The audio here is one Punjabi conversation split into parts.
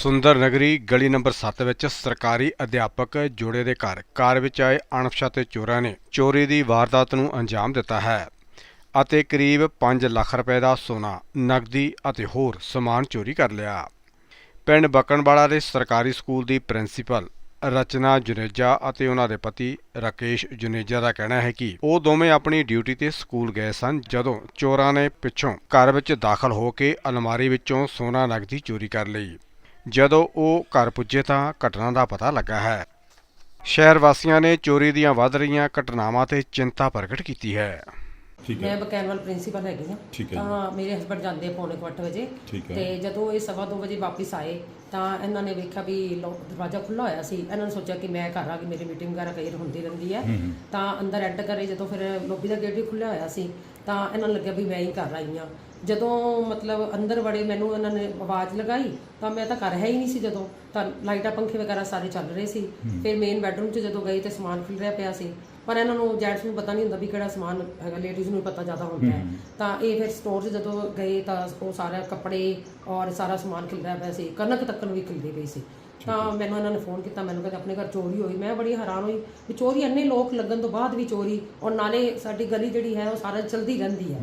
ਸੁੰਦਰ ਨਗਰੀ ਗਲੀ ਨੰਬਰ 7 ਵਿੱਚ ਸਰਕਾਰੀ ਅਧਿਆਪਕ ਜੋੜੇ ਦੇ ਘਰ। ਕਾਰ ਵਿੱਚ ਆਏ ਅਣਪਛਾਤੇ ਚੋਰਾਂ ਨੇ ਚੋਰੀ ਦੀ ਵਾਰਦਾਤ ਨੂੰ ਅੰਜਾਮ ਦਿੱਤਾ ਹੈ ਅਤੇ ਕਰੀਬ 5 ਲੱਖ ਰੁਪਏ ਦਾ ਸੋਨਾ ਨਕਦੀ ਅਤੇ ਹੋਰ ਸਮਾਨ ਚੋਰੀ ਕਰ ਲਿਆ। ਪਿੰਡ ਬਕਣਵਾਲਾ ਦੇ ਸਰਕਾਰੀ ਸਕੂਲ ਦੀ ਪ੍ਰਿੰਸੀਪਲ ਰਚਨਾ ਜੁਨੇਜਾ ਅਤੇ ਉਹਨਾਂ ਦੇ ਪਤੀ ਰਾਕੇਸ਼ ਜੁਨੇਜਾ ਦਾ ਕਹਿਣਾ ਹੈ ਕਿ ਉਹ ਦੋਵੇਂ ਆਪਣੀ ਡਿਊਟੀ ਤੇ ਸਕੂਲ ਗਏ ਸਨ ਜਦੋਂ ਚੋਰਾਂ ਨੇ ਪਿੱਛੋਂ ਘਰ ਵਿੱਚ ਦਾਖਲ ਹੋ ਕੇ ਅਲਮਾਰੀ ਵਿੱਚੋਂ ਸੋਨਾ ਨਕਦੀ ਚੋਰੀ ਕਰ ਲਈ। ਜਦੋਂ ਉਹ ਘਰ ਪੁੱਜੇ ਤਾਂ ਘਟਨਾ ਦਾ ਪਤਾ ਲੱਗਾ ਹੈ। ਸ਼ਹਿਰ ਵਾਸੀਆਂ ਨੇ ਚੋਰੀ ਦੀਆਂ ਵੱਧ ਰਹੀਆਂ ਘਟਨਾਵਾਂ ਤੇ ਚਿੰਤਾ ਪ੍ਰਗਟ ਕੀਤੀ ਹੈ। ਠੀਕ ਮੈਂ ਹੈ ਬਕੈਨਵਲ ਪ੍ਰਿੰਸੀਪਲ ਹੈਗੀ ਹਾਂ। ਠੀਕ ਹੈ ਤਾਂ ਮੇਰੇ ਹਸਬੰਡ ਜਾਂਦੇ ਆ ਪੌਣੇ ਕੁ ਅੱਠ ਵਜੇ। ਠੀਕ ਹੈ। ਤੇ ਜਦੋਂ ਇਹ ਸਵਾ ਦੋ ਵਜੇ ਵਾਪਸ ਆਏ ਤਾਂ ਇਹਨਾਂ ਨੇ ਵੇਖਿਆ ਵੀ ਲੋ- ਦਰਵਾਜ਼ਾ ਖੁੱਲਾ ਹੋਇਆ ਸੀ। ਇਹਨਾਂ ਨੇ ਸੋਚਿਆ ਕਿ ਮੈਂ ਘਰ ਆ ਕਿ ਮੇਰੀ ਮੀਟਿੰਗ ਵਗੈਰਾ ਕਈ ਵਾਰ ਹੁੰਦੀ ਰਹਿੰਦੀ ਹੈ। ਤਾਂ ਅੰਦਰ ਐਂਟਰ ਕਰੇ ਜਦੋਂ ਫਿਰ ਲੋਬੀ ਦਾ ਗੇਟ ਵੀ ਖੁੱਲਿਆ ਹੋਇਆ ਸੀ ਤਾਂ ਇਹਨਾਂ ਨੂੰ ਲੱਗਿਆ ਵੀ ਮੈਂ ਹੀ ਘਰ ਆਈ ਹਾਂ। ਜਦੋਂ ਮਤਲਬ ਅੰਦਰ ਵੜੇ ਮੈਨੂੰ ਇਹਨਾਂ ਨੇ ਆਵਾਜ਼ ਲਗਾਈ ਤਾਂ ਮੈਂ ਤਾਂ ਘਰ ਹੈ ਹੀ ਨਹੀਂ ਸੀ ਜਦੋਂ। ਤਾਂ ਲਾਈਟਾਂ ਪੰਖੇ ਵਗੈਰਾ ਸਾਰੇ ਚੱਲ ਰਹੇ ਸੀ। ਫਿਰ ਮੇਨ ਬੈਡਰੂਮ 'ਚ ਜਦੋਂ ਗਈ ਤੇ ਸਮਾਨ ਖਿਲ ਰਿਹਾ ਪਿਆ ਸੀ। ਪਰ ਇਹਨਾਂ ਨੂੰ ਜੈਂਟਸ ਨੂੰ ਪਤਾ ਨਹੀਂ ਹੁੰਦਾ ਵੀ ਕਿਹੜਾ ਸਮਾਨ ਹੈਗਾ ਲੇਡੀਜ਼ ਨੂੰ ਪਤਾ ਜ਼ਿਆਦਾ ਹੁੰਦਾ ਹੈ। ਤਾਂ ਇਹ ਫਿਰ ਸਟੋਰ 'ਚ ਜਦੋਂ ਗਏ ਤਾਂ ਉਹ ਸਾਰਾ ਕੱਪੜੇ ਔਰ ਸਾਰਾ ਸਮਾਨ ਖਿਲ ਰਿਹਾ ਪਿਆ ਸੀ। ਕਣਕ ਤੱਕ ਵੀ ਖਿਲਦੀ ਪਈ ਸੀ। ਤਾਂ ਮੈਨੂੰ ਇਹਨਾਂ ਨੇ ਫੋਨ ਕੀਤਾ ਮੈਨੂੰ ਕਹਿੰਦੇ ਆਪਣੇ ਘਰ ਚੋਰੀ ਹੋਈ। ਮੈਂ ਬੜੀ ਹੈਰਾਨ ਹੋਈ ਵੀ ਚੋਰੀ ਇੰਨੇ ਲੋਕ ਲੱਗਣ ਤੋਂ ਬਾਅਦ ਵੀ ਚੋਰੀ ਔਰ ਨਾਲੇ ਸਾਡੀ ਗਲੀ ਜਿਹੜੀ ਹੈ ਉਹ ਸਾਰਾ ਚਲਦੀ ਰਹਿੰਦੀ ਹੈ।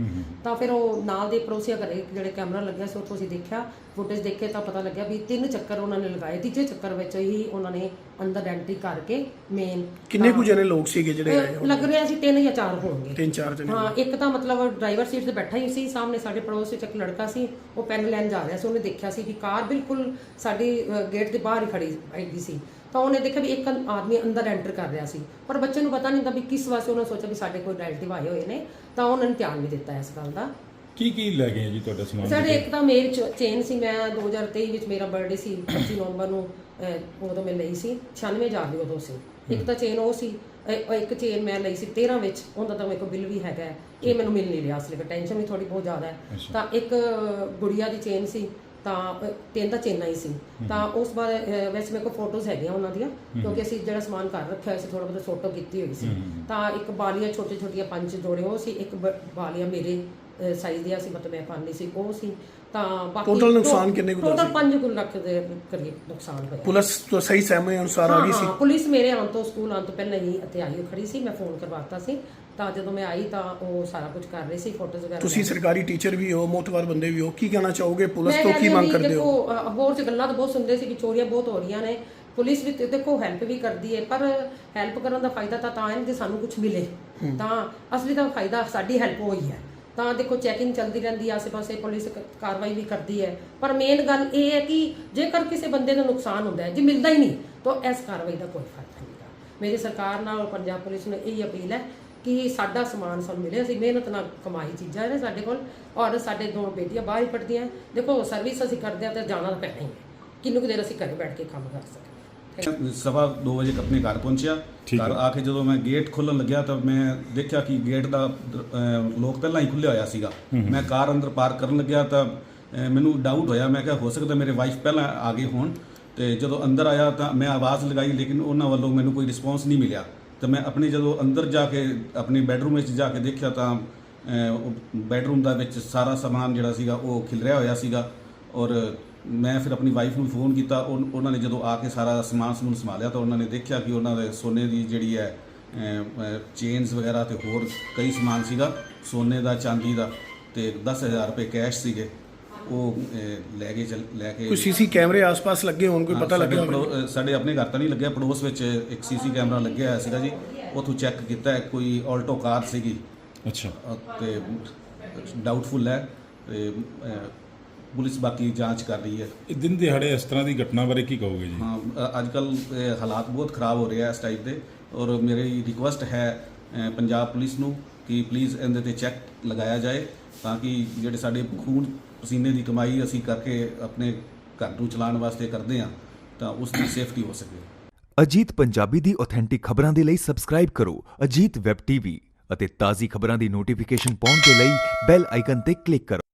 ਤਾਂ ਫਿਰ ਉਹ ਨਾਲ ਦੇ ਪੜੋਸੀਆਂ ਘਰੇ ਜਿਹੜੇ ਕੈਮਰਾ ਲੱਗਿਆ ਸੀ ਉੱਥੋਂ ਅਸੀਂ ਦੇਖਿਆ। ਫੁਟੇਜ ਦੇਖੇ ਤਾਂ ਪਤਾ ਲੱਗਿਆ ਵੀ ਤਿੰਨ ਚੱਕਰ ਉਹਨਾਂ ਨੇ ਲਗਾਏ। ਤੀਜੇ ਚੱਕਰ ਵਿੱਚ ਹੀ ਉਹਨਾਂ ਨੇ ਅੰਦਰ ਐਂਟਰੀ ਕਰਕੇ ਮੇਨ ਕਿੰਨੇ ਕੁ ਜਣੇ ਲੋਕ ਸੀਗੇ ਜਿਹੜੇ ਆਏ ਲੱਗ ਰਿਹਾ ਸੀ ਤਿੰਨ ਜਾਂ ਚਾਰ ਹੋਣਗੇ। ਤਿੰਨ ਚਾਰ ਜਣੇ। ਹਾਂ ਇੱਕ ਤਾਂ ਮਤਲਬ ਡਰਾਈਵਰ ਸੀਟ ਤੇ ਬੈਠਾ ਹੀ ਸੀ ਸਾਹਮਣੇ ਸਾਡੇ ਪੜੋਸ ਵਿੱਚ ਇੱਕ ਲੜਕਾ ਸੀ ਉਹ ਪੈਨ ਲੈਣ ਜਾ ਰਿਹਾ ਸੀ ਉਹਨੇ ਦੇਖਿਆ ਸੀ ਕਿ ਕਾਰ ਬਿਲਕੁਲ ਸਾਡੀ ਗੇਟ ਦੇ ਬਾਹਰ ਹੀ ਖੜੀ ਹੈਗੀ ਸੀ। ਤਾਂ ਉਹਨੇ ਦੇਖਿਆ ਵੀ ਇੱਕ ਆਦਮੀ ਅੰਦਰ ਐਂਟਰ ਕਰ ਰਿਹਾ ਸੀ। ਪਰ ਬੱਚੇ ਨੂੰ ਪਤਾ ਨਹੀਂ ਹੁੰਦਾ ਵੀ ਕਿਸ ਵਾਸਤੇ ਉਹਨੇ ਸੋਚਿਆ ਵੀ ਸਾਡੇ ਕੋਈ ਰਿਲੇਟਿਵ ਆਏ ਹੋਏ ਨੇ। ਤਾਂ ਉਹਨਾਂ ਨੇ ਧਿਆਨ ਨਹੀਂ ਦਿੱਤਾ ਇਸ ਗੱਲ ਦਾ। ਕੀ ਕੀ ਲੈ ਗਏ ਜੀ ਤੁਹਾਡਾ ਸਮਾਨ? ਸਾਡੇ ਇੱਕ ਤਾਂ ਮੇਰੀ ਚੇਨ ਸੀ ਮੈਂ 2023 ਵਿੱਚ ਮੇਰਾ ਬਰਥਡੇ ਸੀ 25 ਨਵੰਬਰ ਨੂੰ ਅਹ, ਉਦੋਂ ਮੈਂ ਲਈ ਸੀ 96000 ਦੀ ਉਦੋਂ ਸੀ। ਇੱਕ ਤਾਂ ਚੇਨ ਉਹ ਸੀ ਅਹ, ਇੱਕ ਚੇਨ ਮੈਂ ਲਈ ਸੀ 13 ਵਿੱਚ ਉਹਦਾ ਤਾਂ ਮੇਰੇ ਕੋਲ ਬਿੱਲ ਵੀ ਹੈਗਾ। ਹੈ। ਇਹ ਮੈਨੂੰ ਮਿਲ ਨਹੀਂ ਰਿਹਾ ਅਸਲ ਵਿੱਚ ਟੈਨਸ਼ਨ ਵੀ ਥੋੜੀ ਬਹੁਤ ਜ਼ਿਆਦਾ ਹੈ। ਤਾਂ ਇੱਕ ਗੁੜੀਆ ਦੀ ਚੇਨ ਸੀ ਤਾਂ ਅਹ, ਤਿੰਨ ਤਾਂ ਚੇਨਾਂ ਹੀ ਸੀ। ਤਾਂ ਉਸ ਬਾਅਦ ਅਹ, ਵੈਸੇ ਮੇਰੇ ਕੋਲ ਫੋਟੋਜ਼ ਹੈਗੀਆਂ ਉਹਨਾਂ ਦੀਆਂ ਕਿਉਂਕਿ ਅਸੀਂ ਜਿਹੜਾ ਸਮਾਨ ਘਰ ਰੱਖਿਆ ਹੋਇਆ ਸੀ ਥੋੜਾ ਬਹੁਤ ਫੋਟੋ ਕੀਤੀ ਹੋਈ ਸੀ। ਤਾਂ ਇੱਕ ਬਾਲੀਆਂ ਛੋਟੇ ਛੋਟੀਆਂ ਪੰਜ ਜੋੜੇ ਉਹ ਸੀ ਇੱਕ ਬ- ਬਾਲੀਆਂ ਮੇਰੇ ਸਾਈਜ਼ ਦੀਆਂ ਸੀ ਮਤਲਬ ਮੈਂ ਪਾਣੀ ਸੀ ਉਹ ਸੀ। ਤਾਂ ਬਾਕੀ Total ਨੁਕਸਾਨ ਕਿੰਨੇ ਕੁ ਦਾ ਟੋਟਲ 5 ਕੁ ਲੱਖ ਦੇ ਕਰੀਬ ਨੁਕਸਾਨ ਹੋਇਆ। ਪੁਲਿਸ ਤੋਂ ਸਹੀ ਸਹਿਮੇ ਅਨੁਸਾਰ ਆ ਗਈ ਸੀ? ਹਾਂ ਪੁਲਿਸ ਮੇਰੇ ਆਉਣ ਤੋਂ ਸਕੂਲ ਆਉਣ ਤੋਂ ਪਹਿਲਾਂ ਹੀ ਇੱਥੇ ਆਈ ਖੜੀ ਸੀ ਮੈਂ ਫੋਨ ਕਰਵਾਤਾ ਸੀ। ਤਾਂ ਜਦੋਂ ਮੈਂ ਆਈ ਤਾਂ ਉਹ ਸਾਰਾ ਕੁਝ ਕਰ ਰਹੇ ਸੀ ਫੋਟੋਜ਼ ਵਗੈਰਾ ਤੁਸੀਂ ਸਰਕਾਰੀ ਟੀਚਰ ਵੀ ਹੋ ਮੋਤਵਾਰ ਬੰਦੇ ਵੀ ਹੋ ਕੀ ਕਹਿਣਾ ਚਾਹੋਗੇ? ਪੁਲਿਸ ਮੈਂ ਤੋਂ ਕੀ ਕਹਿੰਦੀ ਮੰਗ ਵੀ ਕਰਦੇ ਹੋ? ਦੇਖੋ ਅ, ਹੋਰ ਚ ਗੱਲਾਂ ਤਾਂ ਬਹੁਤ ਸੁਣਦੇ ਸੀ ਕਿ ਚੋਰੀਆਂ ਬਹੁਤ ਹੋ ਰਹੀਆਂ ਨੇ। ਪੁਲਿਸ ਵੀ ਤੇ ਦੇਖੋ ਹੈਲਪ ਵੀ ਕਰਦੀ ਹੈ ਪਰ ਹੈਲਪ ਕਰਨ ਦਾ ਫਾਇਦਾ ਤਾਂ ਤਾਂ ਹੈ ਜੇ ਸਾਨੂੰ ਕੁਝ ਮਿਲੇ ਤਾਂ ਅਸਲੀ ਤਾਂ ਫਾਇਦਾ ਸਾਡੀ ਹੈਲਪ ਹੋਈ ਹੈ। ਤਾਂ ਦੇਖੋ ਚੈਕਿੰਗ ਚੱਲਦੀ ਰਹਿੰਦੀ ਹੈ ਆਸੇ-ਪਾਸੇ ਪੁਲਿਸ ਕਾਰਵਾਈ ਵੀ ਕਰਦੀ ਹੈ। ਪਰ ਮੇਨ ਗੱਲ ਇਹ ਹੈ ਕਿ ਜੇਕਰ ਕਿਸੇ ਬੰਦੇ ਨੂੰ ਨੁਕਸਾਨ ਹੁੰਦਾ ਹੈ, ਜੇ ਮਿਲਦਾ ਹੀ ਨਹੀਂ, ਤਾਂ ਇਸ ਕਾਰਵਾਈ ਦਾ ਕੋਈ ਫਾਇਦਾ ਨਹੀਂ ਹੈ ਮੇਰੀ ਸਰਕਾਰ ਨਾਲ ਔਰ ਪੰਜਾਬ ਪੁਲਿਸ ਨੂੰ ਇਹੀ ਅਪੀਲ ਹੈ ਕਿ ਸਾਡਾ ਸਮਾਨ ਸਾਨੂੰ ਮਿਲੇ, ਅਸੀਂ ਮਿਹਨਤ ਨਾਲ ਕਮਾਈ ਚੀਜ਼ਾਂ ਨੇ ਸਾਡੇ ਕੋਲ, ਔਰ ਸਾਡੇ ਦੋ ਬੇਟੀਆਂ ਬਾਹਰ ਹੀ ਪੜ੍ਹਦੀਆਂ ਦੇਖੋ ਸਰਵਿਸ ਅਸੀਂ ਕਰਦੇ ਹਾਂ ਤਾਂ ਜਾਣਾ ਤਾਂ ਪੈਣਾ ਹੀ ਹੈ। ਕਿੰਨੂ ਕੁ ਦੇਰ ਅਸੀਂ ਘਰੇ ਬੈਠ ਕੇ ਕੰਮ ਕਰ ਸਕਦੇ ਸਵਾ 2 ਵਜੇ ਆਪਣੇ ਘਰ ਪਹੁੰਚਿਆ। ਠੀਕ ਘਰ ਹੈ। ਆ ਕੇ ਜਦੋਂ ਮੈਂ ਗੇਟ ਖੋਲਣ ਲੱਗਿਆ ਤਾਂ ਮੈਂ ਦੇਖਿਆ ਕਿ ਗੇਟ ਦਾ ਅਹ, ਲੋਕ ਪਹਿਲਾਂ ਹੀ ਖੁੱਲਿਆ ਹੋਇਆ ਸੀਗਾ। ਮੈਂ ਕਾਰ ਅੰਦਰ ਪਾਰਕ ਕਰਨ ਲੱਗਿਆ ਤਾਂ ਅਹ, ਮੈਨੂੰ ਡਾਊਟ ਹੋਇਆ। ਮੈਂ ਕਿਹਾ ਹੋ ਸਕਦਾ ਮੇਰੇ ਵਾਈਫ ਪਹਿਲਾਂ ਆ ਗਏ ਹੋਣ ਤੇ ਜਦੋਂ ਅੰਦਰ ਆਇਆ ਤਾਂ ਮੈਂ ਆਵਾਜ਼ ਲਗਾਈ ਲੇਕਿਨ ਉਹਨਾਂ ਵੱਲੋਂ ਮੈਨੂੰ ਕੋਈ ਰਿਸਪੌਂਸ ਨਹੀਂ ਮਿਲਿਆ। ਤਾਂ ਮੈਂ ਆਪਣੇ ਜਦੋਂ ਅੰਦਰ ਜਾ ਕੇ ਆਪਣੇ ਬੈੱਡਰੂਮ ਵਿੱਚ ਜਾ ਕੇ ਦੇਖਿਆ ਤਾਂ ਬੈੱਡਰੂਮ ਦਾ ਵਿੱਚ ਸਾਰਾ ਸਮਾਨ ਜਿਹੜਾ ਸੀਗਾ ਉਹ ਖਿਲਰਿਆ ਹੋਇਆ ਸੀਗਾ। ਔਰ ਮੈਂ ਫਿਰ ਆਪਣੀ ਵਾਈਫ ਨੂੰ ਫੋਨ ਕੀਤਾ। ਉਨ- ਉਹਨਾਂ ਨੇ ਜਦੋਂ ਆ ਕੇ ਸਾਰਾ ਸਮਾਨ ਸਮੂਨ ਸੰਭਾਲਿਆ ਤਾਂ ਉਹਨਾਂ ਨੇ ਦੇਖਿਆ ਕਿ ਉਹਨਾਂ ਦੇ ਸੋਨੇ ਦੀ ਜਿਹੜੀ ਹੈ ਚੇਨਸ ਵਗੈਰਾ ਤੇ ਹੋਰ ਕਈ ਸਮਾਨ ਸੀਗਾ ਸੋਨੇ ਦਾ ਚਾਂਦੀ ਦਾ ਤੇ 10000 ਰੁਪਏ ਕੈਸ਼ ਸੀਗੇ। ਉਹ ਅਹ, ਲੈ ਕੇ ਚੱਲ ਲੈ ਕੇ ਕੋਈ ਸੀਸੀ ਕੈਮਰੇ ਆਸ-ਪਾਸ ਲੱਗੇ ਹੋਣ? ਕੋਈ ਹਾਂ, ਪਤਾ ਸਾਡੇ ਲੱਗਿਆ ਪੜੋ- ਸਾਡੇ ਆਪਣੇ ਘਰ ਤਾਂ ਨਹੀਂ ਲੱਗਿਆ ਪੜੋਸ ਵਿੱਚ ਇੱਕ ਸੀਸੀ ਕੈਮਰਾ ਲੱਗਿਆ ਹੋਇਆ ਸੀਗਾ ਜੀ। ਉਥੋਂ ਚੈੱਕ ਕੀਤਾ ਹੈ, ਕੋਈ ਆਲਟੋ ਕਾਰ ਸੀਗੀ। ਅੱਛਾ। ਅਹ, ਤੇ ਡਾਊਟਫੁਲ ਹੈ। ਤੇ ਪੁਲਿਸ ਬਾਕੀ ਜਾਂਚ ਕਰ ਰਹੀ ਹੈ। ਇਹ ਦਿਨ ਦਿਹਾੜੇ ਇਸ ਤਰ੍ਹਾਂ ਦੀ ਘਟਨਾ ਬਾਰੇ ਕੀ ਕਹੋਗੇ ਜੀ? ਹਾਂ ਅ- ਅੱਜ ਕੱਲ ਹਾਲਾਤ ਬਹੁਤ ਖਰਾਬ ਹੋ ਰਹੇ ਆ ਇਸ ਟਾਈਪ ਦੇ ਔਰ ਮੇਰੀ ਰਿਕੁਐਸਟ ਹੈ ਅ, ਪੰਜਾਬ ਪੁਲਿਸ ਨੂੰ ਕਿ ਪਲੀਜ਼ ਇਹਦੇ ਤੇ ਚੈੱਕ ਲਗਾਇਆ ਜਾਏ ਤਾਂ ਕਿ ਜਿਹੜੇ ਸਾਡੇ ਖੂਨ ਪਸੀਨੇ ਦੀ ਕਮਾਈ ਅਸੀਂ ਕਰਕੇ ਆਪਣੇ ਘਰ ਨੂੰ ਚਲਾਉਣ ਵਾਸਤੇ ਕਰਦੇ ਆ ਤਾਂ ਉਸ ਦੀ ਸੇਫਟੀ ਹੋ ਸਕੇ। ਅਜੀਤ ਪੰਜਾਬੀ ਦੀ ਆਥੈਂਟਿਕ ਖਬਰਾਂ ਦੇ ਲਈ ਸਬਸਕ੍ਰਾਈਬ ਕਰੋ ਅਜੀਤ ਵੈਬ ਟੀਵੀ ਅਤੇ ਤਾਜ਼ੀ ਖਬਰਾਂ ਦੀ ਨੋਟੀਫਿਕੇਸ਼ਨ ਪਾਉਣ ਦੇ ਲਈ ਬੈਲ ਆਈਕਨ ਤੇ ਕਲਿੱਕ ਕਰੋ।